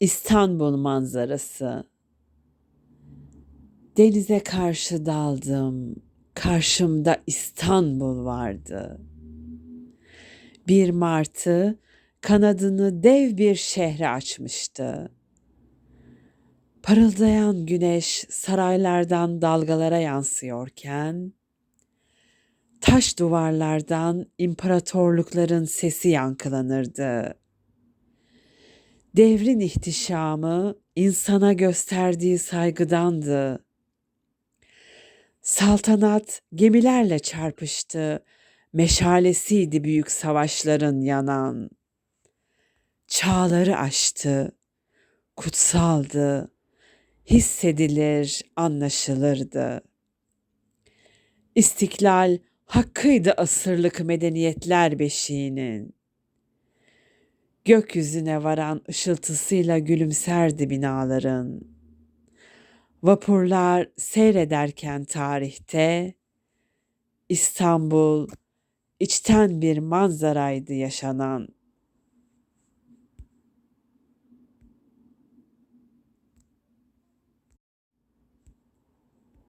İstanbul manzarası. Denize karşı daldım. Karşımda İstanbul vardı. Bir martı kanadını dev bir şehre açmıştı. Parıldayan güneş saraylardan dalgalara yansıyorken taş duvarlardan imparatorlukların sesi yankılanırdı. Devrin ihtişamı insana gösterdiği saygıdandı. Saltanat gemilerle çarpıştı, meşalesiydi büyük savaşların yanan. Çağları aştı, kutsaldı, hissedilir, anlaşılırdı. İstiklal hakkıydı asırlık medeniyetler beşiğinin. Gökyüzüne varan ışıltısıyla gülümserdi binaların. Vapurlar seyrederken tarihte İstanbul içten bir manzaraydı yaşanan.